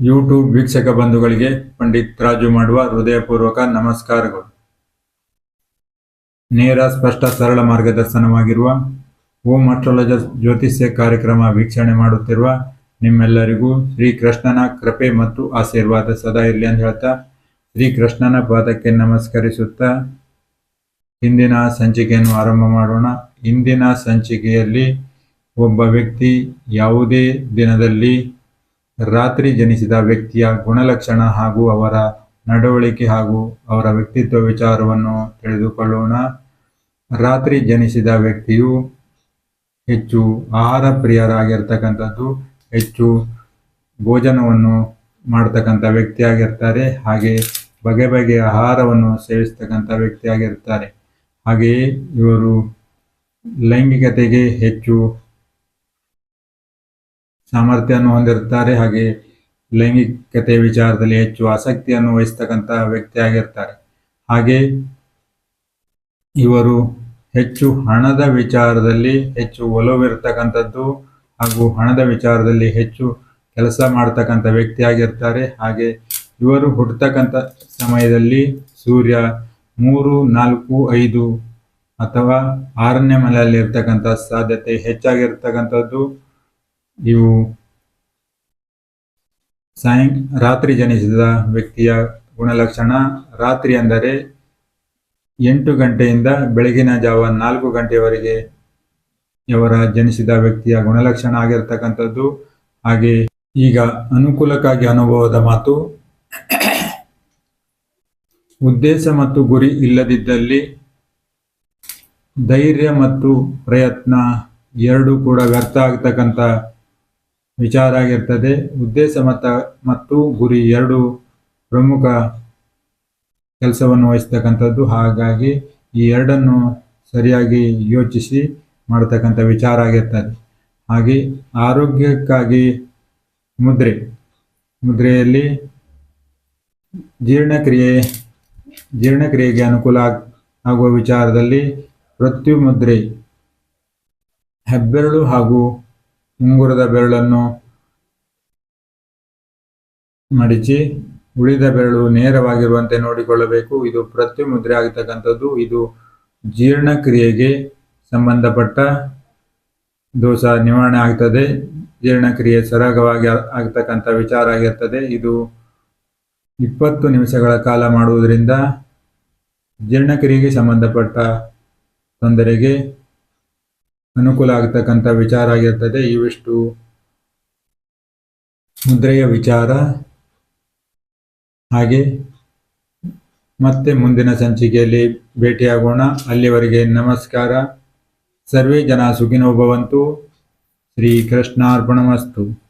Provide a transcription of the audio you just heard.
YouTube ವೀಕ್ಷಕ ಬಂಧುಗಳಿಗೆ ಪಂಡಿತ್ ರಾಜು ಮಾಡುವ ಹೃದಯಪೂರ್ವಕ ನಮಸ್ಕಾರಗಳು. ನೇರ, ಸ್ಪಷ್ಟ, ಸರಳ ಮಾರ್ಗದರ್ಶನವಾಗಿರುವ ಓಂ ಅಸ್ಟ್ರಾಲಜರ್ ಜ್ಯೋತಿಷ್ಯ ಕಾರ್ಯಕ್ರಮ ವೀಕ್ಷಣೆ ಮಾಡುತ್ತಿರುವ ನಿಮ್ಮೆಲ್ಲರಿಗೂ ಶ್ರೀಕೃಷ್ಣನ ಕೃಪೆ ಮತ್ತು ಆಶೀರ್ವಾದ ಸದಾ ಇರಲಿ ಅಂತ ಹೇಳ್ತಾ ಶ್ರೀಕೃಷ್ಣನ ಪಾದಕ್ಕೆ ನಮಸ್ಕರಿಸುತ್ತಾ ಇಂದಿನ ಸಂಚಿಕೆಯನ್ನು ಆರಂಭ ಮಾಡೋಣ. ಇಂದಿನ ಸಂಚಿಕೆಯಲ್ಲಿ ಒಬ್ಬ ವ್ಯಕ್ತಿ ಯಾವುದೇ ದಿನದಲ್ಲಿ ರಾತ್ರಿ ಜನಿಸಿದ ವ್ಯಕ್ತಿಯ ಗುಣಲಕ್ಷಣ ಹಾಗೂ ಅವರ ನಡವಳಿಕೆ ಹಾಗೂ ಅವರ ವ್ಯಕ್ತಿತ್ವ ವಿಚಾರವನ್ನು ತಿಳಿದುಕೊಳ್ಳೋಣ. ರಾತ್ರಿ ಜನಿಸಿದ ವ್ಯಕ್ತಿಯು ಹೆಚ್ಚು ಆಹಾರ ಪ್ರಿಯರಾಗಿರ್ತಕ್ಕಂಥದ್ದು ಹೆಚ್ಚು ಭೋಜನವನ್ನು ಮಾಡ್ತಕ್ಕಂಥ ವ್ಯಕ್ತಿಯಾಗಿರ್ತಾರೆ, ಹಾಗೆ ಬಗೆ ಬಗೆಯ ಆಹಾರವನ್ನು ಸೇವಿಸ್ತಕ್ಕಂಥ ವ್ಯಕ್ತಿಯಾಗಿರ್ತಾರೆ. ಹಾಗೆಯೇ ಇವರು ಲೈಂಗಿಕತೆಗೆ ಹೆಚ್ಚು ಸಾಮರ್ಥ್ಯವನ್ನು ಹೊಂದಿರುತ್ತಾರೆ. ಹಾಗೆ ಲೈಂಗಿಕತೆ ವಿಚಾರದಲ್ಲಿ ಹೆಚ್ಚು ಆಸಕ್ತಿಯನ್ನು ವಹಿಸ್ತಕ್ಕಂಥ ವ್ಯಕ್ತಿಯಾಗಿರ್ತಾರೆ ಹಾಗೆ ಇವರು ಹೆಚ್ಚು ಹಣದ ವಿಚಾರದಲ್ಲಿ ಹೆಚ್ಚು ಒಲವಿರ್ತಕ್ಕಂಥದ್ದು ಹಾಗೂ ಹಣದ ವಿಚಾರದಲ್ಲಿ ಹೆಚ್ಚು ಕೆಲಸ ಮಾಡ್ತಕ್ಕಂಥ ವ್ಯಕ್ತಿಯಾಗಿರ್ತಾರೆ ಹಾಗೆ ಇವರು ಹುಟ್ಟತಕ್ಕಂಥ ಸಮಯದಲ್ಲಿ ಸೂರ್ಯ ಮೂರು, ನಾಲ್ಕು, ಐದು ಅಥವಾ ಆರನೇ ಮನೆಯಲ್ಲಿ ಇರ್ತಕ್ಕಂಥ ಸಾಧ್ಯತೆ ಹೆಚ್ಚಾಗಿರ್ತಕ್ಕಂಥದ್ದು. ಇವು ಸಾಯಂ, ರಾತ್ರಿ ಜನಿಸಿದ ವ್ಯಕ್ತಿಯ ಗುಣಲಕ್ಷಣ ರಾತ್ರಿ ಅಂದರೆ ಎಂಟು ಗಂಟೆಯಿಂದ ಬೆಳಗಿನ ಜಾವ ನಾಲ್ಕು ಗಂಟೆಯವರೆಗೆ ಇವರ ಜನಿಸಿದ ವ್ಯಕ್ತಿಯ ಗುಣಲಕ್ಷಣ ಆಗಿರ್ತಕ್ಕಂಥದ್ದು. ಹಾಗೆ ಈಗ ಅನುಕೂಲಕ್ಕಾಗಿ ಅನುಭವದ ಮಾತು, ಉದ್ದೇಶ ಮತ್ತು ಗುರಿ ಇಲ್ಲದಿದ್ದಲ್ಲಿ ಧೈರ್ಯ ಮತ್ತು ಪ್ರಯತ್ನ ಎರಡೂ ಕೂಡ ವ್ಯರ್ಥ ಆಗ್ತಕ್ಕಂಥ ವಿಚಾರ ಆಗಿರ್ತದೆ ಉದ್ದೇಶ ಮತ್ತ ಮತ್ತು ಗುರಿ ಎರಡು ಪ್ರಮುಖ ಕೆಲಸವನ್ನು ವಹಿಸ್ತಕ್ಕಂಥದ್ದು. ಹಾಗಾಗಿ ಈ ಎರಡನ್ನು ಸರಿಯಾಗಿ ಯೋಚಿಸಿ ಮಾಡತಕ್ಕಂಥ ವಿಚಾರ ಆಗಿರ್ತದೆ. ಹಾಗೆ ಆರೋಗ್ಯಕ್ಕಾಗಿ ಮುದ್ರೆ, ಮುದ್ರೆಯಲ್ಲಿ ಜೀರ್ಣಕ್ರಿಯೆ, ಜೀರ್ಣಕ್ರಿಯೆಗೆ ಅನುಕೂಲ ಆಗ್- ಆಗುವ ವಿಚಾರದಲ್ಲಿ ಮೃತ್ಯು ಮುದ್ರೆ ಹೆಬ್ಬೆರಳು ಹಾಗೂ ಉಂಗುರದ ಬೆರಳನ್ನು ಮಡಿಚಿ, ಉಳಿದ ಬೆರಳು ನೇರವಾಗಿರುವಂತೆ ನೋಡಿಕೊಳ್ಳಬೇಕು. ಇದು ಪ್ರತಿ ಮುದ್ರೆ ಆಗತಕ್ಕಂಥದ್ದು ಇದು ಜೀರ್ಣಕ್ರಿಯೆಗೆ ಸಂಬಂಧಪಟ್ಟ ದೋಷ ನಿವಾರಣೆ ಆಗ್ತದೆ. ಜೀರ್ಣಕ್ರಿಯೆ ಸರಾಗವಾಗಿ ಆಗ್ತಕ್ಕಂಥ ವಿಚಾರ ಆಗಿರ್ತದೆ. ಇದು ಇಪ್ಪತ್ತು ನಿಮಿಷಗಳ ಕಾಲ ಮಾಡುವುದರಿಂದ ಜೀರ್ಣಕ್ರಿಯೆಗೆ ಸಂಬಂಧಪಟ್ಟ ತೊಂದರೆಗೆ ಅನುಕೂಲ ಆಗ್ತಕ್ಕಂಥ ವಿಚಾರ ಆಗಿರ್ತದೆ. ಇವಿಷ್ಟು ಮುದ್ರೆಯ ವಿಚಾರ. ಹಾಗೆ ಮತ್ತೆ ಮುಂದಿನ ಸಂಚಿಕೆಯಲ್ಲಿ ಭೇಟಿಯಾಗೋಣ. ಅಲ್ಲಿವರೆಗೆ ನಮಸ್ಕಾರ. ಸರ್ವೇ ಜನ ಸುಖಿನೋ ಭವಂತು. ಶ್ರೀಕೃಷ್ಣಾರ್ಪಣಮಸ್ತು.